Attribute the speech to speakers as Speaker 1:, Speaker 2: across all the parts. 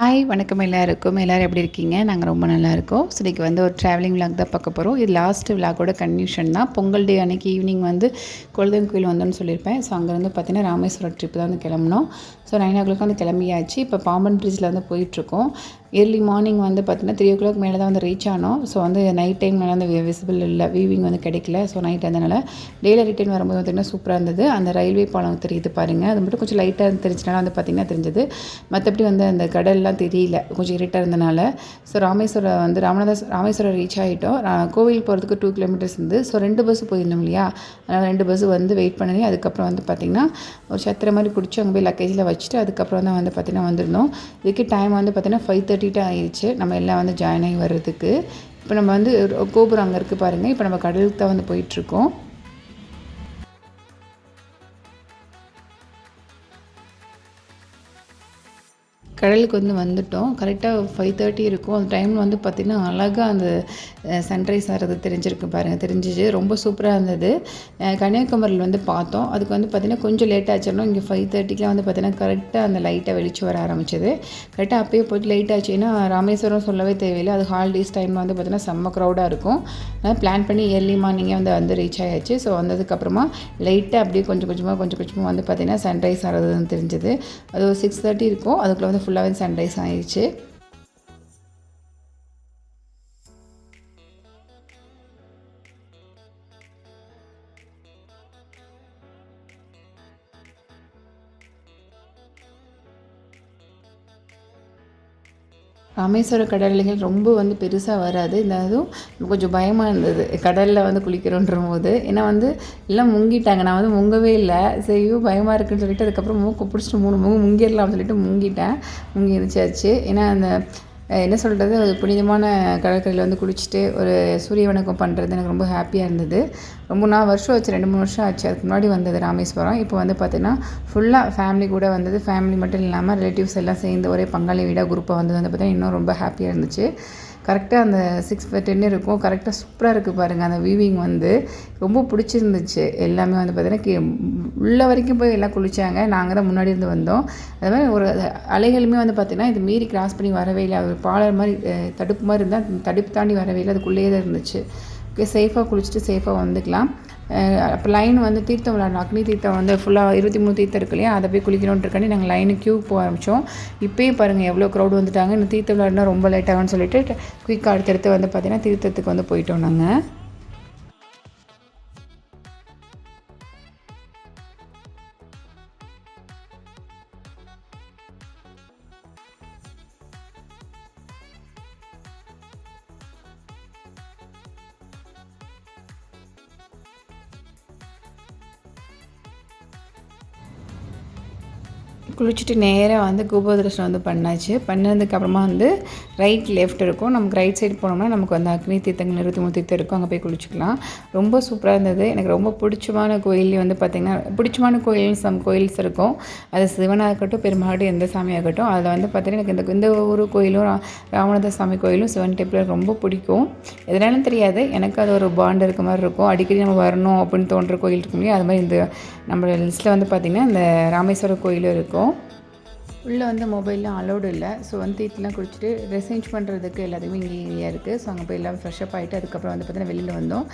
Speaker 1: hi வணக்கம் எல்லாருக்கும் எல்லோரும் எப்படி இருக்கீங்க நாங்கள் ரொம்ப நல்லாயிருக்கோம் ஸோ இன்றைக்கி வந்து ஒரு ட்ராவலிங் விளாக் தான் பார்க்க போகிறோம் இது லாஸ்ட் விளாக்கோட கன்யூஷன் தான் பொங்கல் டே அன்றைக்கி ஈவினிங் வந்து குலதெய்வம் கோயில் வந்தோன்னு சொல்லியிருப்பேன் ஸோ அங்கேருந்து பார்த்தீங்கன்னா ராமேஸ்வரம் ட்ரிப் தான் வந்து கிளம்புனோம் ஸோ நைன் ஓ கிளாக் வந்து கிளம்பியாச்சு இப்போ பாம்பன் பிரிட்ஜில் வந்து போயிட்டுருக்கோம் இயர்லி மார்னிங் வந்து பார்த்தீங்கன்னா த்ரீ ஓ கிளாக் மேலே தான் வந்து ரீச் ஆனோம் ஸோ வந்து நைட் டைம் மேலே வந்து விசிபிள் இல்லை வீவிங் வந்து கிடைக்கல ஸோ நைட் அதனால் டெய்லி ரிட்டர்ன் வரும்போது பார்த்திங்கன்னா சூப்பராக இருந்தது அந்த ரயில்வே பாலம் தெரியுது பாருங்கள் அது மட்டும் கொஞ்சம் லைட்டாக தெரிஞ்சனால வந்து பார்த்திங்கன்னா தெரிஞ்சது மற்றபடி வந்து அந்த கடல்லாம் தெரியல கொஞ்சம் இருட்டாக இருந்தனால ஸோ ராமேஸ்வரம் வந்து ராமநாதாஸ் ராமேஸ்வரம் ரீச் ஆகிட்டோம் கோவில் போகிறதுக்கு டூ கிலோமீட்டர்ஸ் இருந்து ஸோ ரெண்டு பஸ் போயிருந்தோம் இல்லையா அதனால் ரெண்டு பஸ் வந்து வெயிட் பண்ணி அதுக்கப்புறம் வந்து பார்த்திங்கன்னா ஒரு சத்திர மாதிரி பிடிச்சி அங்கே போய் லக்கேஜில் வச்சுட்டு அதுக்கப்புறம் தான் வந்து பார்த்திங்கன்னா வந்திருந்தோம் இதுக்கு டைம் வந்து பார்த்திங்கன்னா ஃபைவ் தேர்ட்டிட்டு ஆயிடுச்சு நம்ம எல்லாம் வந்து ஜாயின் ஆகி வர்றதுக்கு இப்போ நம்ம வந்து கோபுரம் அங்கே இருக்குது பாருங்கள் இப்போ நம்ம கடலுக்கு தான் வந்து போயிட்டுருக்கோம் கடலுக்கு வந்து வந்துவிட்டோம் கரெக்டாக ஃபைவ் தேர்ட்டி இருக்கும் அந்த டைம் வந்து பார்த்திங்கன்னா அழகாக அந்த சன்ரைஸ் ஆகிறது தெரிஞ்சிருக்கு பாருங்கள் தெரிஞ்சிச்சு ரொம்ப சூப்பராக இருந்தது கன்னியாகுமரியில் வந்து பார்த்தோம் அதுக்கு வந்து பார்த்திங்கன்னா கொஞ்சம் லேட் ஆச்சுன்னா இங்கே ஃபைவ் தேர்ட்டிக்கெலாம் வந்து பார்த்திங்கன்னா கரெக்டாக அந்த லைட்டை வெளிச்சு வர ஆரம்பிச்சது கரெக்டாக அப்போயே போயிட்டு லைட் ஆச்சுன்னா ராமேஸ்வரம் சொல்லவே தேவையில்லை அது ஹாலிடேஸ் டைம் வந்து பார்த்திங்கன்னா செம்ம க்ரௌடாக இருக்கும் அதனால் பிளான் பண்ணி ஏர்லி மார்னிங்கே வந்து வந்து ரீச் ஆயாச்சு ஸோ வந்ததுக்கப்புறமா லைட்டாக அப்படியே கொஞ்சம் கொஞ்சமாக கொஞ்சம் கொஞ்சமாக வந்து பார்த்திங்கன்னா சன்ரைஸ் ஆகிறதுன்னு தெரிஞ்சது அது ஒரு சிக்ஸ் தேர்ட்டி இருக்கும் அதுக்குள்ளே வந்து ஃபுல்லாகவே சன்ரைஸ் ஆயிடுச்சு ராமேஸ்வர கடல்கள் ரொம்ப வந்து பெருசாக வராது இந்த அதுவும் கொஞ்சம் பயமாக இருந்தது கடலில் வந்து குளிக்கிறோன்ற போது ஏன்னா வந்து எல்லாம் முங்கிட்டாங்க நான் வந்து முங்கவே இல்லை சரியோ பயமாக இருக்குன்னு சொல்லிட்டு அதுக்கப்புறம் மூக்கு பிடிச்சிட்டு மூணு மூங்கு முங்கிடலாம்னு சொல்லிட்டு முங்கிட்டேன் முங்கி இருந்துச்சாச்சு ஏன்னா அந்த என்ன சொல்கிறது ஒரு புனிதமான கடற்கரையில் வந்து குளிச்சுட்டு ஒரு சூரிய வணக்கம் பண்ணுறது எனக்கு ரொம்ப ஹாப்பியாக இருந்தது ரொம்ப நாலு வருஷம் ஆச்சு ரெண்டு மூணு வருஷம் ஆச்சு அதுக்கு முன்னாடி வந்தது ராமேஸ்வரம் இப்போ வந்து பார்த்திங்கன்னா ஃபுல்லாக ஃபேமிலி கூட வந்தது ஃபேமிலி மட்டும் இல்லாமல் ரிலேட்டிவ்ஸ் எல்லாம் சேர்ந்து ஒரே பங்காளி வீடாக குரூப்பாக வந்தது வந்து பார்த்திங்கன்னா இன்னும் ரொம்ப ஹாப்பியாக இருந்துச்சு கரெக்டாக அந்த சிக்ஸ் டென் இருக்கும் கரெக்டாக சூப்பராக இருக்குது பாருங்கள் அந்த வீவிங் வந்து ரொம்ப பிடிச்சிருந்துச்சு எல்லாமே வந்து பார்த்திங்கன்னா உள்ள வரைக்கும் போய் எல்லாம் குளித்தாங்க நாங்கள் தான் முன்னாடி இருந்து வந்தோம் அது மாதிரி ஒரு அலைகளுமே வந்து பார்த்திங்கன்னா இது மீறி கிராஸ் பண்ணி வரவே இல்லை ஒரு பாலர் மாதிரி தடுப்பு மாதிரி இருந்தால் தடுப்பு தாண்டி வரவே இல்லை அதுக்குள்ளேயே தான் இருந்துச்சு ஓகே சேஃபாக குளிச்சுட்டு சேஃபாக வந்துக்கலாம் அப்போ லைன் வந்து தீர்த்தம் விளாட்ணும் அக்னி தீர்த்தம் வந்து ஃபுல்லாக இருபத்தி மூணு தீர்த்தம் இருக்கு இல்லையா அதை போய் குளிக்கணுன்றக்காண்டி நாங்கள் லைனு க்யூ போக ஆரம்பித்தோம் இப்போயும் பாருங்கள் எவ்வளோ க்ரௌட் வந்துட்டாங்க இன்னும் தீர்த்தம் விளாட்னா ரொம்ப லேட் ஆகும்னு சொல்லிட்டு குயிக்காக அடுத்தடுத்து வந்து பார்த்திங்கன்னா தீர்த்தத்துக்கு வந்து போயிட்டோம் நாங்கள் குளிச்சுட்டு நேராக வந்து கோபோதரசனம் வந்து பண்ணாச்சு பண்ணதுக்கப்புறமா வந்து ரைட் லெஃப்ட் இருக்கும் நமக்கு ரைட் சைடு போனோம்னா நமக்கு வந்து அக்னி தீர்த்தங்கள் நிறுத்தி தீர்த்தம் இருக்கும் அங்கே போய் குளிச்சுக்கலாம் ரொம்ப சூப்பராக இருந்தது எனக்கு ரொம்ப பிடிச்சமான கோயில் வந்து பார்த்திங்கன்னா பிடிச்சமான கோயில் சம் கோயில்ஸ் இருக்கும் அது சிவனாக இருக்கட்டும் பெருமாடு எந்த சாமியாக இருக்கட்டும் அதில் வந்து பார்த்திங்கன்னா எனக்கு இந்த இந்த ஒரு கோயிலும் ராமநாத சாமி கோயிலும் சிவன் டெம்பிள் ரொம்ப பிடிக்கும் எதனாலும் தெரியாது எனக்கு அது ஒரு பாண்ட் இருக்க மாதிரி இருக்கும் அடிக்கடி நம்ம வரணும் அப்படின்னு தோன்ற கோயில் இருக்கும் இல்லையா அது மாதிரி இந்த நம்ம லிஸ்ட்டில் வந்து பார்த்திங்கன்னா இந்த ராமேஸ்வர கோயிலும் இருக்கும் வந்துட்டோம் உள்ளே வந்து மொபைல்லாம் அலோடு இல்லை ஸோ வந்து இதெல்லாம் குடிச்சிட்டு ரெசேஞ்ச் பண்ணுறதுக்கு எல்லாத்துக்குமே இங்கே ஏரியா இருக்குது ஸோ அங்கே போய் எல்லாம் ஃப்ரெஷ்ஷப் ஆகிட்டு அதுக்கப்புறம் வந்து பார்த்தீங்கன்னா வெளியில் வந்தோம்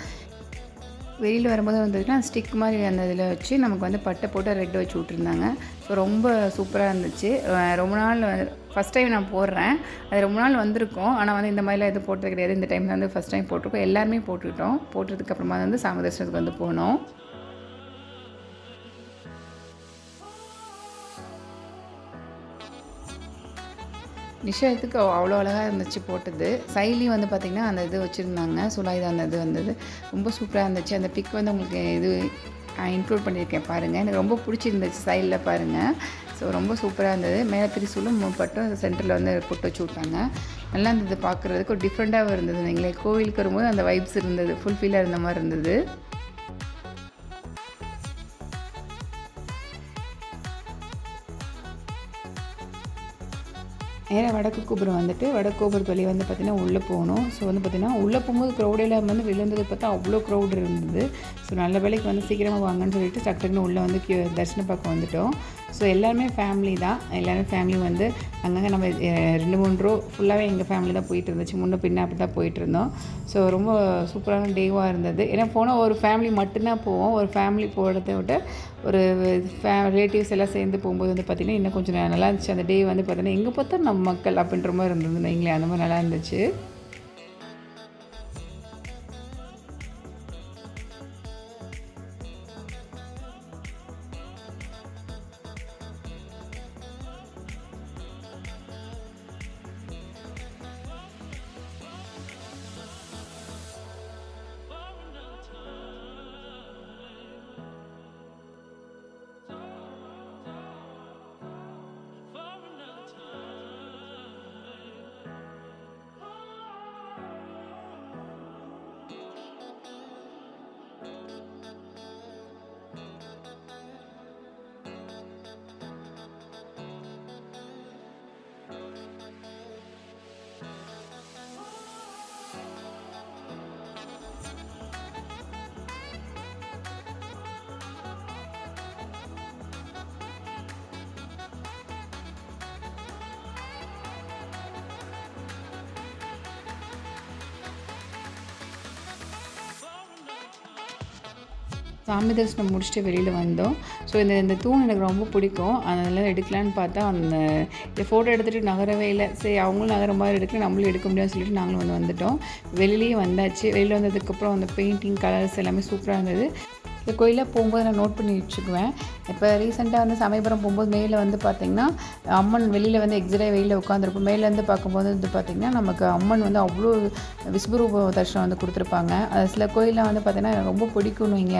Speaker 1: வெளியில் வரும்போது வந்துட்டுனா ஸ்டிக் மாதிரி அந்த இதில் வச்சு நமக்கு வந்து பட்டை போட்டு ரெட் வச்சு விட்ருந்தாங்க ஸோ ரொம்ப சூப்பராக இருந்துச்சு ரொம்ப நாள் ஃபஸ்ட் டைம் நான் போடுறேன் அது ரொம்ப நாள் வந்திருக்கோம் ஆனால் வந்து இந்த மாதிரிலாம் எதுவும் போட்டது கிடையாது இந்த டைமில் வந்து ஃபஸ்ட் டைம் போட்டிருக்கோம் எல்லாருமே போட்டுக்கிட்டோம் போட்டதுக்கப்புறமா வந்து சாமி தரிசனத்துக்கு வந்து போனோம் நிஷயத்துக்கு அவ்வளோ அழகாக இருந்துச்சு போட்டது சைலி வந்து பார்த்திங்கன்னா அந்த இது வச்சுருந்தாங்க சுலாயுதா அந்த இது வந்தது ரொம்ப சூப்பராக இருந்துச்சு அந்த பிக் வந்து உங்களுக்கு இது இன்க்ளூட் பண்ணியிருக்கேன் பாருங்கள் எனக்கு ரொம்ப பிடிச்சிருந்துச்சு சைடில் பாருங்கள் ஸோ ரொம்ப சூப்பராக இருந்தது மேலே திரிசூலும் பட்டும் சென்டரில் வந்து போட்டு வச்சு விட்டாங்க நல்லா இருந்தது பார்க்குறதுக்கு ஒரு டிஃப்ரெண்ட்டாகவும் இருந்தது நீங்களே கோவிலுக்கு வரும்போது அந்த வைப்ஸ் இருந்தது ஃபுல்ஃபில்லாக இருந்த மாதிரி இருந்தது நேராக வடக்கு கோபுரம் வந்துட்டு வடக்கு கோபுரத்து வழி வந்து பார்த்திங்கன்னா உள்ளே போகணும் ஸோ வந்து பார்த்திங்கன்னா உள்ளே போகும்போது க்ரௌடு எல்லாம் வந்து விழுந்தது பார்த்தா அவ்வளோ க்ரௌடு இருந்தது ஸோ நல்ல வேலைக்கு வந்து சீக்கிரமாக வாங்கன்னு சொல்லிட்டு டக்குன்னு உள்ளே வந்து தரிசன பக்கம் வந்துவிட்டோம் ஸோ எல்லாருமே ஃபேமிலி தான் எல்லாருமே ஃபேமிலி வந்து அங்கங்கே நம்ம ரெண்டு மூணு ரோ ஃபுல்லாகவே எங்கள் ஃபேமிலி தான் போயிட்டு இருந்துச்சு முன்ன பின்னே அப்படி தான் போயிட்டு இருந்தோம் ஸோ ரொம்ப சூப்பரான டேவாக இருந்தது ஏன்னா போனால் ஒரு ஃபேமிலி மட்டும்தான் போவோம் ஒரு ஃபேமிலி போகிறத விட ஒரு ஃபே ரிலேட்டிவ்ஸ் எல்லாம் சேர்ந்து போகும்போது வந்து பார்த்திங்கன்னா இன்னும் கொஞ்சம் நல்லா இருந்துச்சு அந்த டே வந்து பார்த்திங்கன்னா எங்கே பார்த்தா நம்ம மக்கள் அப்படின்ற மாதிரி இருந்தது நீங்களே அந்த மாதிரி நல்லா இருந்துச்சு சாமி தரிசனம் முடிச்சுட்டு வெளியில் வந்தோம் ஸோ இந்த இந்த தூண் எனக்கு ரொம்ப பிடிக்கும் அதனால் எடுக்கலான்னு பார்த்தா அந்த இந்த ஃபோட்டோ எடுத்துகிட்டு நகரவே இல்லை சரி அவங்களும் நகர மாதிரி எடுக்கல நம்மளும் எடுக்க முடியாதுன்னு சொல்லிட்டு நாங்களும் வந்து வந்துட்டோம் வெளிலேயே வந்தாச்சு வெளியில் வந்ததுக்கப்புறம் அந்த பெயிண்டிங் கலர்ஸ் எல்லாமே சூப்பராக இருந்தது இந்த கோயிலில் போகும்போது நான் நோட் பண்ணி வச்சுக்குவேன் இப்போ ரீசெண்டாக வந்து சமயபுரம் போகும்போது மேலே வந்து பார்த்திங்கன்னா அம்மன் வெளியில் வந்து எக்ஸிலே வெளியில் உட்காந்துருப்போம் மேலேருந்து பார்க்கும்போது வந்து பார்த்திங்கன்னா நமக்கு அம்மன் வந்து அவ்வளோ விஸ்வரூப தர்ஷனம் வந்து கொடுத்துருப்பாங்க அது சில கோயிலில் வந்து பார்த்திங்கன்னா எனக்கு ரொம்ப பிடிக்கும்னு வைங்க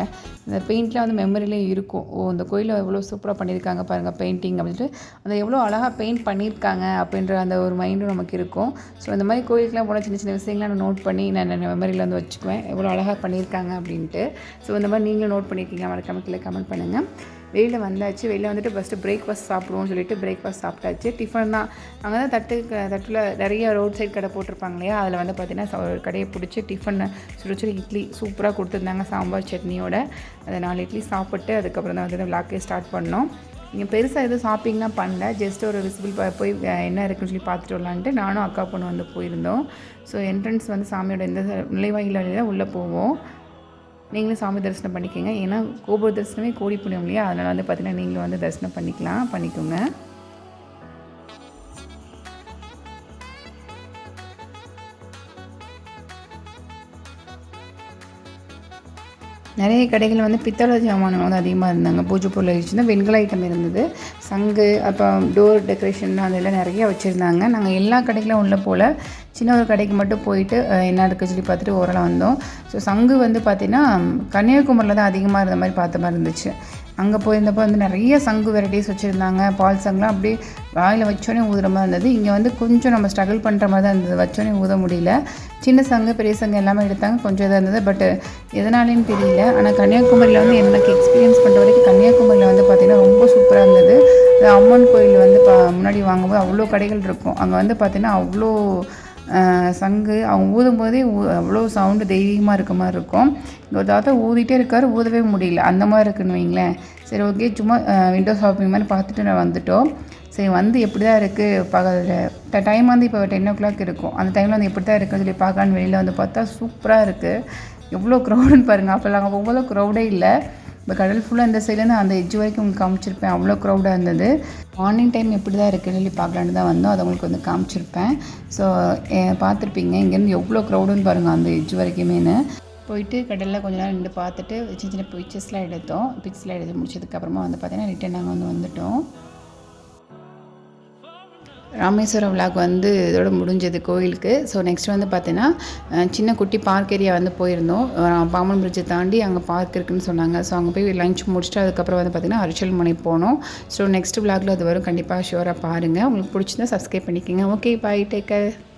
Speaker 1: இந்த பெயிண்ட்லாம் வந்து மெமரியிலே இருக்கும் ஓ இந்த கோயிலில் எவ்வளோ சூப்பராக பண்ணியிருக்காங்க பாருங்கள் பெயிண்டிங் அப்படின்ட்டு அந்த எவ்வளோ அழகாக பெயிண்ட் பண்ணியிருக்காங்க அப்படின்ற அந்த ஒரு மைண்டும் நமக்கு இருக்கும் ஸோ இந்த மாதிரி கோயிலுக்குலாம் போனால் சின்ன சின்ன விஷயங்கள்லாம் நான் நோட் பண்ணி நான் மெமரியில் வந்து வச்சுக்குவேன் எவ்வளோ அழகாக பண்ணியிருக்காங்க அப்படின்ட்டு ஸோ இந்த மாதிரி நீங்களும் நோட் பண்ணியிருக்கீங்க மறக்காம கீழே கமெண்ட் பண்ணுங்கள் வெளியில் வந்தாச்சு வெளியில் வந்துட்டு ஃபஸ்ட்டு பிரேக்ஃபாஸ்ட் சாப்பிடுவோம்னு சொல்லிட்டு பிரேக்ஃபாஸ்ட் சாப்பிட்டாச்சு டிஃபன் தான் அங்கே தான் தட்டு தட்டில் நிறைய ரோட் சைட் கடை போட்டிருப்பாங்க இல்லையா அதில் வந்து பார்த்திங்கன்னா ஒரு கடையை பிடிச்சி டிஃபன் சுடு சுடி இட்லி சூப்பராக கொடுத்துருந்தாங்க சாம்பார் சட்னியோட அதை நாலு இட்லி சாப்பிட்டு அதுக்கப்புறம் தான் வந்து விளாக்கே ஸ்டார்ட் பண்ணோம் இங்கே பெருசாக எதுவும் ஷாப்பிங்லாம் பண்ணல ஜஸ்ட் ஒரு விசிபிள் போய் என்ன இருக்குன்னு சொல்லி பார்த்துட்டு வரலான்ட்டு நானும் அக்கா பொண்ணு வந்து போயிருந்தோம் ஸோ என்ட்ரன்ஸ் வந்து சாமியோட எந்த நுழைவாயில் உள்ளே போவோம் நீங்களும் சாமி தரிசனம் பண்ணிக்கோங்க ஏன்னா கோபுர தரிசனமே கோடி புண்ணியம் இல்லையா அதனால் வந்து பார்த்தீங்கன்னா நீங்களும் வந்து தரிசனம் பண்ணிக்கலாம் பண்ணிக்கோங்க நிறைய கடைகள் வந்து பித்தளை ஜாமான்கள் வந்து அதிகமாக இருந்தாங்க பூஜை பொருள் இருந்துச்சுன்னா வெண்கல ஐட்டம் இருந்தது சங்கு அப்புறம் டோர் டெக்கரேஷன் அதெல்லாம் நிறைய வச்சுருந்தாங்க நாங்கள் எல்லா கடைகளும் உள்ள போல் சின்ன ஒரு கடைக்கு மட்டும் போயிட்டு என்ன இருக்குது சொல்லி பார்த்துட்டு ஓரளவு வந்தோம் ஸோ சங்கு வந்து பார்த்திங்கன்னா கன்னியாகுமரியில் தான் அதிகமாக இருந்த மாதிரி பார்த்த மாதிரி இருந்துச்சு அங்கே போயிருந்தப்போ வந்து நிறைய சங்கு வெரைட்டிஸ் வச்சுருந்தாங்க பால் சங்குலாம் அப்படியே வாயில் வச்சோடனே ஊதுற மாதிரி இருந்தது இங்கே வந்து கொஞ்சம் நம்ம ஸ்ட்ரகிள் பண்ணுற மாதிரி தான் இருந்தது வச்சோடனே ஊத முடியல சின்ன சங்கு பெரிய சங்கு எல்லாமே எடுத்தாங்க கொஞ்சம் இதாக இருந்தது பட் எதனாலேன்னு தெரியல ஆனால் கன்னியாகுமரியில் வந்து எனக்கு எக்ஸ்பீரியன்ஸ் பண்ணுற வரைக்கும் கன்னியாகுமரியில் வந்து பார்த்திங்கன்னா ரொம்ப சூப்பராக இருந்தது அம்மன் கோயில் வந்து பா முன்னாடி வாங்கும்போது அவ்வளோ கடைகள் இருக்கும் அங்கே வந்து பார்த்திங்கன்னா அவ்வளோ சங்கு அவங்க ஊதும் போதே அவ்வளோ சவுண்டு தெய்வீகமாக இருக்க மாதிரி இருக்கும் ஒரு தாத்தா ஊதிட்டே இருக்கார் ஊதவே முடியல அந்த மாதிரி இருக்குன்னு வைங்களேன் சரி ஓகே சும்மா விண்டோ ஷாப்பிங் மாதிரி பார்த்துட்டு நான் வந்துட்டோம் சரி வந்து எப்படி தான் இருக்குது பகல் டைம் வந்து இப்போ டென் ஓ கிளாக் இருக்கும் அந்த டைமில் வந்து எப்படி தான் இருக்குதுன்னு சொல்லி பார்க்கலான்னு வெளியில் வந்து பார்த்தா சூப்பராக இருக்குது எவ்வளோ க்ரௌடுன்னு பாருங்கள் அப்போ நாங்கள் போகும்போது க்ரௌடே இல்லை இப்போ கடல் ஃபுல்லாக இந்த சைட்லேருந்து அந்த எஜ்ஜு வரைக்கும் உங்களுக்கு காமிச்சிருப்பேன் அவ்வளோ க்ரௌடாக இருந்தது மார்னிங் டைம் எப்படி தான் இருக்குது சொல்லி பார்க்கலான்னு தான் வந்தோம் அதை உங்களுக்கு வந்து காமிச்சிருப்பேன் ஸோ பார்த்துருப்பீங்க இங்கேருந்து எவ்வளோ க்ரௌடுன்னு பாருங்கள் அந்த எஜ்ஜு வரைக்குமேன்னு போயிட்டு கடலில் கொஞ்ச நேரம் நின்று பார்த்துட்டு சின்ன சின்ன பிக்சர்ஸ்லாம் எடுத்தோம் பிக்ஸ்லாம் எடுத்து முடிச்சதுக்கப்புறமா வந்து பார்த்திங்கன்னா ரிட்டன் நாங்கள் வந்து வந்துவிட்டோம் ராமேஸ்வரம் விழாக்கு வந்து இதோட முடிஞ்சது கோயிலுக்கு ஸோ நெக்ஸ்ட் வந்து பார்த்தீங்கன்னா சின்ன குட்டி பார்க் ஏரியா வந்து போயிருந்தோம் பாம்பன் பிரிட்ஜை தாண்டி அங்கே பார்க் இருக்குன்னு சொன்னாங்க ஸோ அங்கே போய் லஞ்ச் முடிச்சுட்டு அதுக்கப்புறம் வந்து பார்த்தீங்கன்னா அரிசல் மனை போனோம் ஸோ நெக்ஸ்ட் விளாகில் அது வரும் கண்டிப்பாக ஷுவராக பாருங்கள் உங்களுக்கு பிடிச்சிருந்தா சப்ஸ்கிரைப் பண்ணிக்கோங்க ஓகே பாய் டேக்கர்